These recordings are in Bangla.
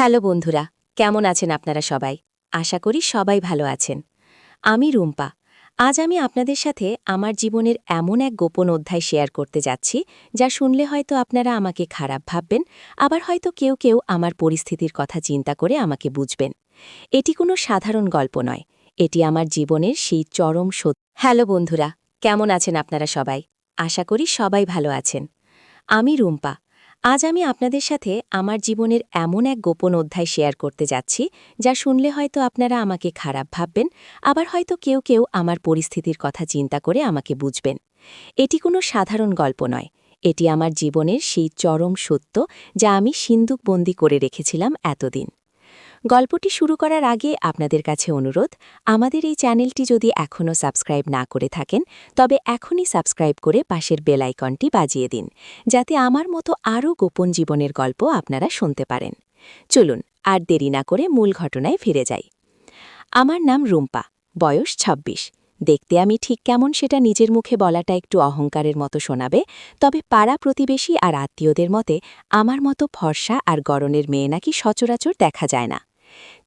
হ্যালো বন্ধুরা, কেমন আছেন আপনারা সবাই? আশা করি সবাই ভালো আছেন। আমি রুম্পা। আজ আমি আপনাদের সাথে আমার জীবনের এমন এক গোপন অধ্যায় শেয়ার করতে যাচ্ছি, যা শুনলে হয়তো আপনারা আমাকে খারাপ ভাববেন, আবার হয়তো কেউ কেউ আমার পরিস্থিতির কথা চিন্তা করে আমাকে বুঝবেন। এটি কোনো সাধারণ গল্প নয়, এটি আমার জীবনের সেই চরম সত্য। হ্যালো বন্ধুরা, কেমন আছেন আপনারা সবাই? আশা করি সবাই ভালো আছেন। আমি রুম্পা আজ আমি আপনাদের সাথে আমার জীবনের এমন এক গোপন অধ্যায় শেয়ার করতে যাচ্ছি, যা শুনলে হয়তো আপনারা আমাকে খারাপ ভাববেন, আবার হয়তো কেউ কেউ আমার পরিস্থিতির কথা চিন্তা করে আমাকে বুঝবেন। এটি কোনো সাধারণ গল্প নয়। এটি আমার জীবনের সেই চরম সত্য যা আমি সিন্দুকবন্দি করে রেখেছিলাম এতদিন। গল্পটি শুরু করার আগে আপনাদের কাছে অনুরোধ, আমাদের এই চ্যানেলটি যদি এখনও সাবস্ক্রাইব না করে থাকেন, তবে এখনই সাবস্ক্রাইব করে পাশের বেল আইকনটি বাজিয়ে দিন, যাতে আমার মতো আরও গোপন জীবনের গল্প আপনারা শুনতে পারেন। চলুন, আর দেরি না করে মূল ঘটনায় ফিরে যাই। আমার নাম রুম্পা, বয়স ২৬ দেখতে আমি ঠিক কেমন সেটা নিজের মুখে বলাটা একটু অহংকারের মতো শোনাবে, তবে পাড়া প্রতিবেশী আর আত্মীয়দের মতে আমার মতো ফর্সা আর গরনের মেয়ে নাকি সচরাচর দেখা যায় না।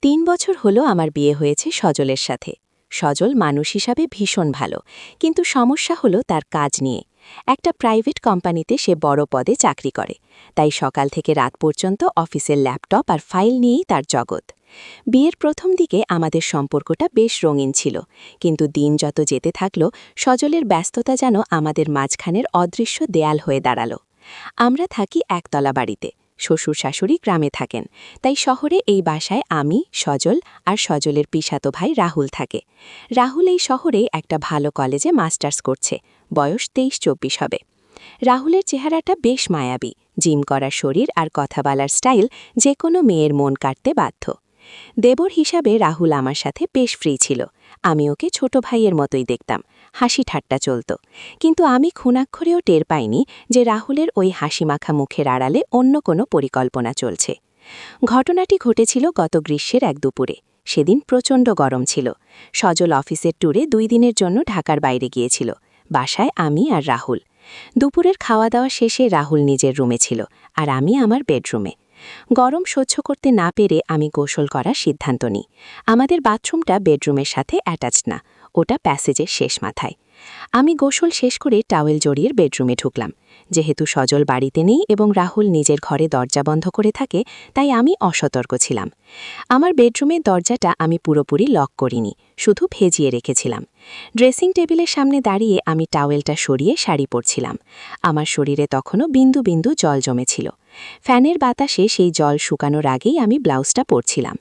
তিন বছর হলো আমার বিয়ে হয়েছে সজলের সাথে। সজল মানুষ হিসাবে ভীষণ ভালো, কিন্তু সমস্যা হলো তার কাজ নিয়ে। একটা প্রাইভেট কোম্পানিতে সে বড় পদে চাকরি করে, তাই সকাল থেকে রাত পর্যন্ত অফিসের ল্যাপটপ আর ফাইল নিয়েই তার জগৎ। বিয়ের প্রথম দিকে আমাদের সম্পর্কটা বেশ রঙিন ছিল, কিন্তু দিন যত যেতে থাকল, সজলের ব্যস্ততা যেন আমাদের মাঝখানের অদৃশ্য দেয়াল হয়ে দাঁড়াল। আমরা থাকি একতলা বাড়িতে শ্বশুর শাশুড়ি গ্রামে থাকেন। তাই শহরে এই বাসায় আমি, সজল আর সজলের পিসাতো ভাই রাহুল থাকে। রাহুল এই শহরে একটা ভালো কলেজে মাস্টার্স করছে। বয়স তেইশ চব্বিশ হবে। রাহুলের চেহারাটা বেশ মায়াবী। জিম করা শরীর আর কথা বলার স্টাইল যে কোনো মেয়ের মন কাটতে বাধ্য। দেবর হিসাবে রাহুল আমার সাথে বেশ ফ্রি ছিল। আমি ওকে ছোট ভাইয়ের মতোই দেখতাম। হাসি ঠাট্টা চলত। কিন্তু আমি খুনাক্ষরেও টের পাইনি যে রাহুলের ওই হাসিমাখা মুখের আড়ালে অন্য কোনো পরিকল্পনা চলছে। ঘটনাটি ঘটেছিল গত গ্রীষ্মের এক দুপুরে। সেদিন প্রচণ্ড গরম ছিল। সজল অফিসের ট্যুরে দুই দিনের জন্য ঢাকার বাইরে গিয়েছিল। বাসায় আমি আর রাহুল। দুপুরের খাওয়া দাওয়া শেষে রাহুল নিজের রুমে ছিল আর আমি আমার বেডরুমে। গরম সহ্য করতে না পেরে আমি গোসল করার সিদ্ধান্ত নিই। আমাদের বাথরুমটা বেডরুমের সাথে অ্যাটাচ না, ওটা প্যাসেজের শেষ মাথায়। আমি গোসল শেষ করে টাওয়েল জড়িয়ে বেডরুমে ঢুকলাম। যেহেতু সজল বাড়িতে নেই এবং রাহুল নিজের ঘরে দরজা বন্ধ করে থাকে, তাই আমি অসতর্ক ছিলাম। আমার বেডরুমের দরজাটা আমি পুরোপুরি লক করিনি, শুধু ভেজিয়ে রেখেছিলাম। ড্রেসিং টেবিলের সামনে দাঁড়িয়ে আমি টাওয়েলটা সরিয়ে শাড়ি পরছিলাম। আমার শরীরে তখনও বিন্দু বিন্দু জল জমেছিল। ফ্যানের বাতাসে সেই জল শুকানোর আগেই আমি ব্লাউজটা পরছিলাম।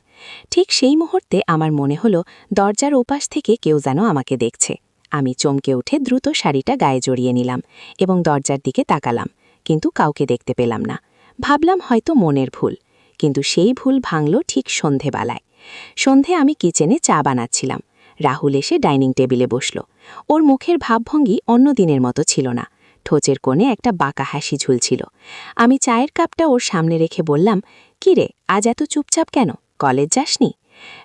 ঠিক সেই মুহূর্তে আমার মনে হলো, দরজার ওপাশ থেকে কেউ যেন আমাকে দেখছে। আমি চমকে উঠে দ্রুত শাড়িটা গায়ে জড়িয়ে নিলাম এবং দরজার দিকে তাকালাম, কিন্তু কাউকে দেখতে পেলাম না। ভাবলাম হয়তো মনের ভুল, কিন্তু সেই ভুল ভাঙল ঠিক সন্ধেবেলায়। সন্ধে আমি কিচেনে চা বানাচ্ছিলাম। রাহুল এসে ডাইনিং টেবিলে বসল। ওর মুখের ভাবভঙ্গি অন্য দিনের মতো ছিল না। ঠোঁচের কোণে একটা বাঁকা হাসি ঝুলছিল। আমি চায়ের কাপটা ওর সামনে রেখে বললাম, কিরে, আজ এত চুপচাপ কেন? কলেজ যাসনি?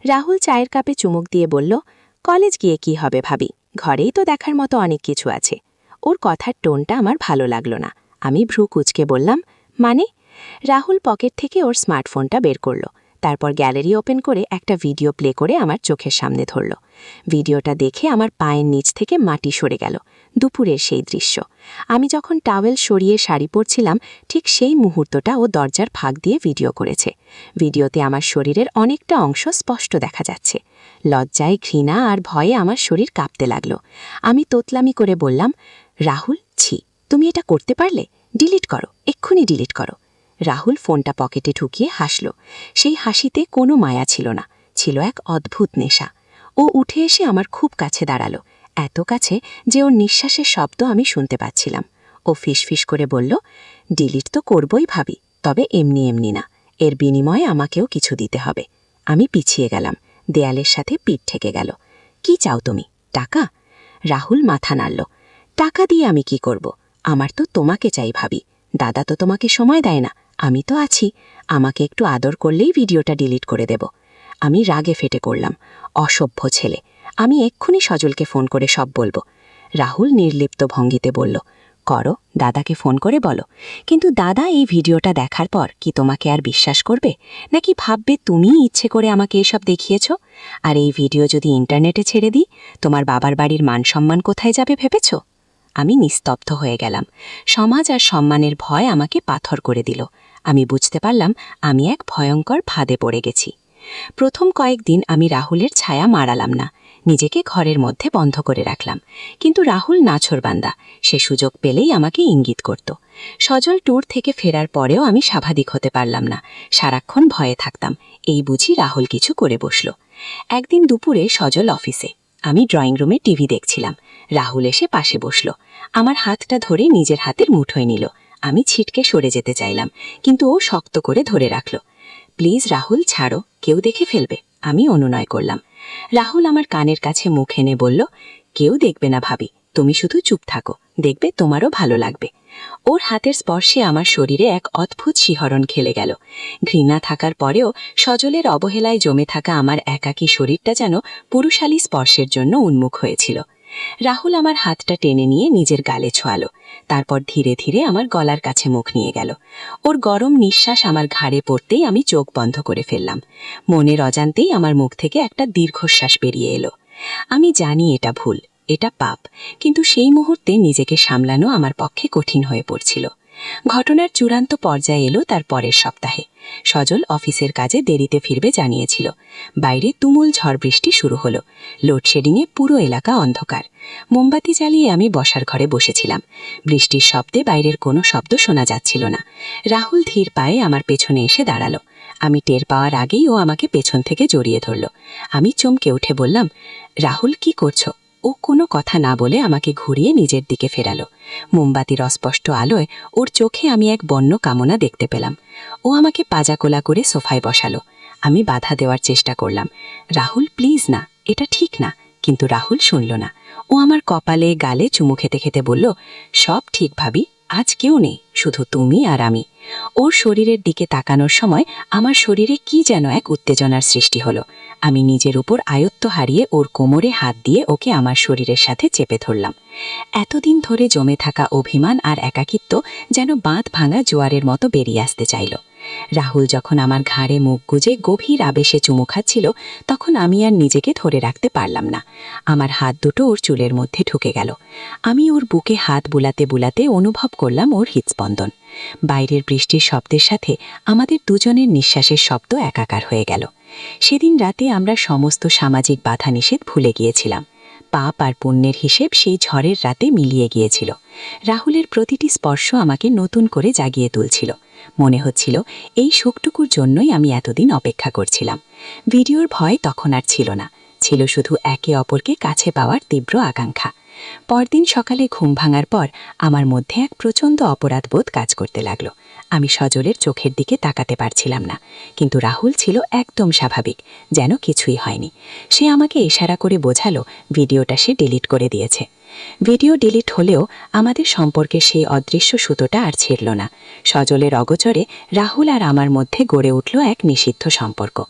রাহুল চায়ের কাপে চুমুক দিয়ে বলল, কলেজ গিয়ে কি হবে ভাবি? ঘরেই তো দেখার মতো অনেক কিছু আছে। ওর কথার টোনটা আমার ভালো লাগল না। আমি ভ্রু কুচকে বললাম মানে? রাহুল পকেট থেকে ওর স্মার্টফোনটা বের করল। তারপর গ্যালারি ওপেন করে একটা ভিডিও প্লে করে আমার চোখের সামনে ধরল। ভিডিওটা দেখে আমার পায়ের নিচ থেকে মাটি সরে গেল, দুপুরের সেই দৃশ্য। আমি যখন টাওয়েল সরিয়ে শাড়ি পরছিলাম, ঠিক সেই মুহূর্তটা ও দরজার ফাঁক দিয়ে ভিডিও করেছে। ভিডিওতে আমার শরীরের অনেকটা অংশ স্পষ্ট দেখা যাচ্ছে। লজ্জায়, ঘৃণা আর ভয়ে আমার শরীর কাঁপতে লাগল। আমি তোতলামি করে বললাম, রাহুল, ছি, তুমি এটা করতে পারলে? ডিলিট করো, এক্ষুনি ডিলিট করো। রাহুল ফোনটা পকেটে ঢুকিয়ে হাসল। সেই হাসিতে কোনো মায়া ছিল না, ছিল এক অদ্ভুত নেশা। ও উঠে এসে আমার খুব কাছে দাঁড়াল, এত কাছে যে ওর নিঃশ্বাসের শব্দ আমি শুনতে পাচ্ছিলাম। ও ফিসফিস করে বলল, ডিলিট তো করবই ভাবি, তবে এমনি এমনি না, এর বিনিময়ে আমাকেও কিছু দিতে হবে। আমি পিছিয়ে গেলাম, দেয়ালের সাথে পিঠ ঠেকে গেল। কি চাও তুমি, টাকা? রাহুল মাথা নাড়ল, টাকা দিয়ে আমি কি করব? আমার তো তোমাকে চাই ভাবি, দাদা তো তোমাকে সময় দেয় না আমি তো আছি। আমাকে একটু আদর করলেই ভিডিওটা ডিলিট করে দেব। আমি রাগে ফেটে করলাম অসভ্য ছেলে। আমি এক্ষুনি সজলকে ফোন করে সব বলব। রাহুল নির্লিপ্ত ভঙ্গিতে বলল, করো, দাদাকে ফোন করে বলো। কিন্তু দাদা এই ভিডিওটা দেখার পর কি তোমাকে আর বিশ্বাস করবে? নাকি ভাববে তুমিই ইচ্ছে করে আমাকে এসব দেখিয়েছ? আর এই ভিডিও যদি ইন্টারনেটে ছেড়ে দিই, তোমার বাবার বাড়ির মান সম্মান কোথায় যাবে ভেবেছ? আমি নিস্তব্ধ হয়ে গেলাম। সমাজ আর সম্মানের ভয় আমাকে পাথর করে দিল। আমি বুঝতে পারলাম আমি এক ভয়ঙ্কর ফাঁদে পড়ে গেছি। প্রথম কয়েকদিন আমি রাহুলের ছায়া মারালাম না, নিজেকে ঘরের মধ্যে বন্ধ করে রাখলাম। কিন্তু রাহুল নাছরবান্দা সে সুযোগ পেলেই আমাকে ইঙ্গিত করত। সজল ট্যুর থেকে ফেরার পরেও আমি স্বাভাবিক হতে পারলাম না, সারাক্ষণ ভয়ে থাকতাম, এই বুঝি রাহুল কিছু করে বসল। একদিন দুপুরে সজল অফিসে, আমি ড্রয়িং রুমে টিভি দেখছিলাম, রাহুল এসে পাশে বসল, আমার হাতটা ধরে নিজের হাতের মুঠোয় নিল। আমি ছিটকে সরে যেতে চাইলাম, কিন্তু ও শক্ত করে ধরে রাখল। প্লিজ রাহুল, ছাড়ো, কেউ দেখে ফেলবে, আমি অনুনয় করলাম। রাহুল আমার কানের কাছে মুখ এনে বলল, কেউ দেখবে না ভাবি, তুমি শুধু চুপ থাকো, দেখবে তোমারও ভালো লাগবে। ওর হাতের স্পর্শে আমার শরীরে এক অদ্ভুত শিহরণ খেলে গেল। ঘৃণা থাকার পরেও সজলের অবহেলায় জমে থাকা আমার একাকী শরীরটা যেন পুরুষালী স্পর্শের জন্য উন্মুখ হয়েছিল। রাহুল আমার হাতটা টেনে নিয়ে নিজের গালে ছোয়ালো। তারপর ধীরে ধীরে আমার গলার কাছে মুখ নিয়ে গেল। ওর গরম নিঃশ্বাস আমার ঘাড়ে পড়তেই আমি চোখ বন্ধ করে ফেললাম। মনের অজান্তেই আমার মুখ থেকে একটা দীর্ঘশ্বাস বেরিয়ে এলো। আমি জানি এটা ভুল, এটা পাপ, কিন্তু সেই মুহূর্তে নিজেকে সামলানো আমার পক্ষে কঠিন হয়ে পড়ছিল। ঘটনার চূড়ান্ত পর্যায়ে এলো তার পরের সপ্তাহে। সজল অফিসের কাজে দেরিতে ফিরবে জানিয়েছিল। বাইরে তুমুল ঝড় বৃষ্টি শুরু হলো। লোডশেডিংয়ে পুরো এলাকা অন্ধকার। মোমবাতি জ্বালিয়ে আমি বসার ঘরে বসেছিলাম। বৃষ্টির শব্দে বাইরের কোনো শব্দ শোনা যাচ্ছিল না। রাহুল ধীর পায়ে আমার পেছনে এসে দাঁড়াল। আমি টের পাওয়ার আগেই ও আমাকে পেছন থেকে জড়িয়ে ধরল। আমি চমকে উঠে বললাম, রাহুল, কি করছ? ও কোনো কথা না বলে আমাকে ঘুরিয়ে নিজের দিকে ফেরালো। মোমবাতির অস্পষ্ট আলোয় ওর চোখে আমি এক বন্য কামনা দেখতে পেলাম। ও আমাকে পাজাকোলা করে সোফায় বসালো। আমি বাধা দেওয়ার চেষ্টা করলাম। রাহুল, প্লিজ না, এটা ঠিক না। কিন্তু রাহুল শুনল না। ও আমার কপালে, গালে চুমু খেতে খেতে বলল, সব ঠিক ভাবি, আজ কেউ নেই, শুধু তুমি আর আমি। ওর শরীরের দিকে তাকানোর সময় আমার শরীরে কি যেন এক উত্তেজনার সৃষ্টি হলো। আমি নিজের উপর আয়ত্ত হারিয়ে ওর কোমরে হাত দিয়ে ওকে আমার শরীরের সাথে চেপে ধরলাম। এতদিন ধরে জমে থাকা অভিমান আর একাকিত্ব যেন বাঁধ ভাঙা জোয়ারের মতো বেরিয়ে আসতে চাইল। রাহুল যখন আমার ঘাড়ে মুখ গুজে গভীর আবেশে চুমু খাচ্ছিল, তখন আমি আর নিজেকে ধরে রাখতে পারলাম না। আমার হাত দুটো ওর চুলের মধ্যে ঢুকে গেল। আমি ওর বুকে হাত বুলাতে বুলাতে অনুভব করলাম ওর হৃৎস্পন্দন বাইরের বৃষ্টির শব্দের সাথে আমাদের দুজনের নিঃশ্বাসের শব্দ একাকার হয়ে গেল। সেদিন রাতে আমরা সমস্ত সামাজিক বাধা নিষেধ ভুলে গিয়েছিলাম। পাপ আর পুণ্যের হিসেব সেই ঝড়ের রাতে মিলিয়ে গিয়েছিল। রাহুলের প্রতিটি স্পর্শ আমাকে নতুন করে জাগিয়ে তুলছিল। মনে হচ্ছিল, এই সুখটুকুর জন্যই আমি এতদিন অপেক্ষা করছিলাম। ভিডিওর ভয় তখন আর ছিল না। ছিল শুধু একে অপরকে কাছে পাওয়ার তীব্র আকাঙ্ক্ষা। পরদিন সকালে ঘুম ভাঙার পর আমার মধ্যে এক প্রচণ্ড অপরাধবোধ কাজ করতে লাগল। আমি সজলের চোখের দিকে তাকাতে পারছিলাম না, কিন্তু রাহুল ছিল একদম স্বাভাবিক, যেন কিছুই হয়নি। সে আমাকে ইশারা করে বোঝালো, ভিডিওটা সে ডিলিট করে দিয়েছে। ভিডিও ডিলিট হলেও আমাদের সম্পর্কে সেই অদৃশ্য সুতোটা আর ছিড়ল না। সজলের অগচরে রাহুল আর আমার মধ্যে গড়ে উঠল এক নিষিদ্ধ সম্পর্ক।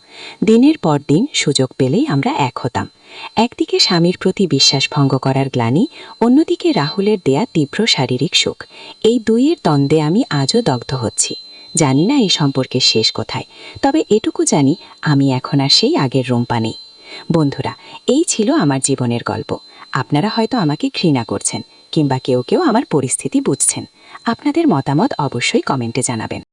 দিনের পর দিন সুযোগ পেলেই আমরা এক হতাম। একদিকে স্বামীর প্রতি বিশ্বাস ভঙ্গ করার গ্লানি, অন্যদিকে রাহুলের দেয়া তীব্র শারীরিক সুখ এই দুইয়ের দ্বন্দ্বে আমি আজও দগ্ধ হচ্ছি। জানি না এই সম্পর্কের শেষ কোথায়, তবে এটুকু জানি আমি এখন আর সেই আগের রুম্পা নেই। বন্ধুরা, এই ছিল আমার জীবনের গল্প। আপনারা হয়তো আমাকে ঘৃণা করছেন কিংবা কেউ কেউ আমার পরিস্থিতি বুঝছেন। আপনাদের মতামত অবশ্যই কমেন্টে জানাবেন।